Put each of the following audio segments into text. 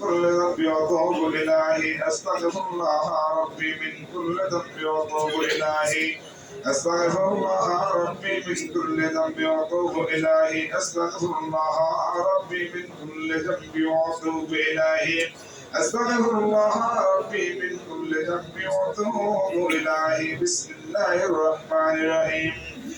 كل ذنب وأتوب إليه أستغفر الله ربي من كل ذنب وأتوب إليه. أستغفر الله ربي من كل ذنب وأتوب إليه. أستغفر الله ربي من كل ذنب وأتوب إليه. أستغفر الله ربي من كل ذنب وأتوب إليه. بسم الله الرحمن الرحيم.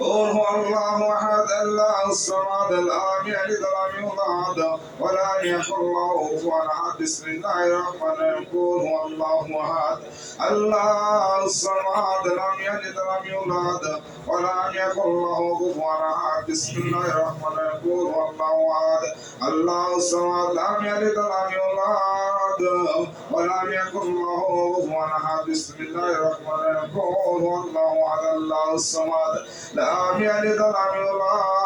قل هو الله أحد الله الصمد لم يلد ولم يولد ولم يكن له كفوا أحد. بسم الله الرحمن الرحيم قل هو الله أحد الله الصمد لم يلد ولم يولد ولم يكن له كفوا أحد. بسم الله الرحمن الرحيم قل هو الله أحد الله الصمد لم يلد ولم يولد ولم يكن له كفوا احد بسم الله الرحمن الرحيم قل هو الله احد الله الصمد لم يلد ولم يولد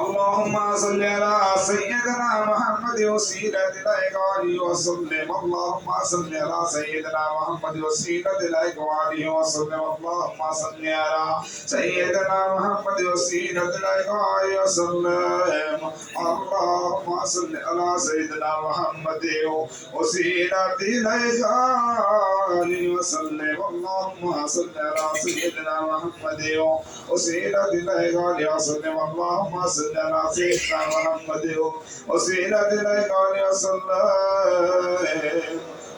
اللهم صل على سيدنا محمد وسيلة وعليه وسلم. اللهم صل على سيدنا محمد وسيلة وعليه وسلم. اللهم صل على سيدنا محمد وسيلة وعليه وسلم. صل على سيدنا محمد وسيلة إليك وعليه وسلم. اللهم صل على سيدنا محمد وسيلة إليك وعليه وسلم. اللهم صل على سيدنا محمد وسيلة إليك وعليه وسلم.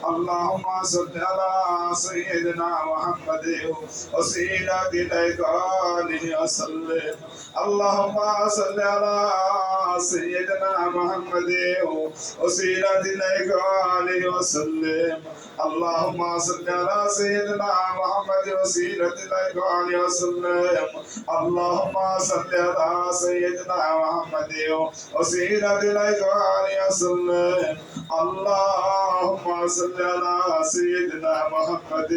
اللهم صل على سيدنا محمد وسيلة إليك وآله وسلم. اللهم صل على سيدنا محمد وسيلة إليك وآله وسلم. اللهم صل على سيدنا محمد وسيلة إليك وآله وسلم. اللهم صل على سيدنا محمد وسيلة إليك وآله وسلم. اللهم صل على سيدنا محمد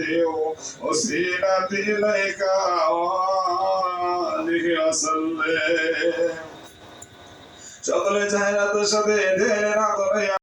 وسيلة إليك وآله وسلم. সকলে চায় না তোর সাথে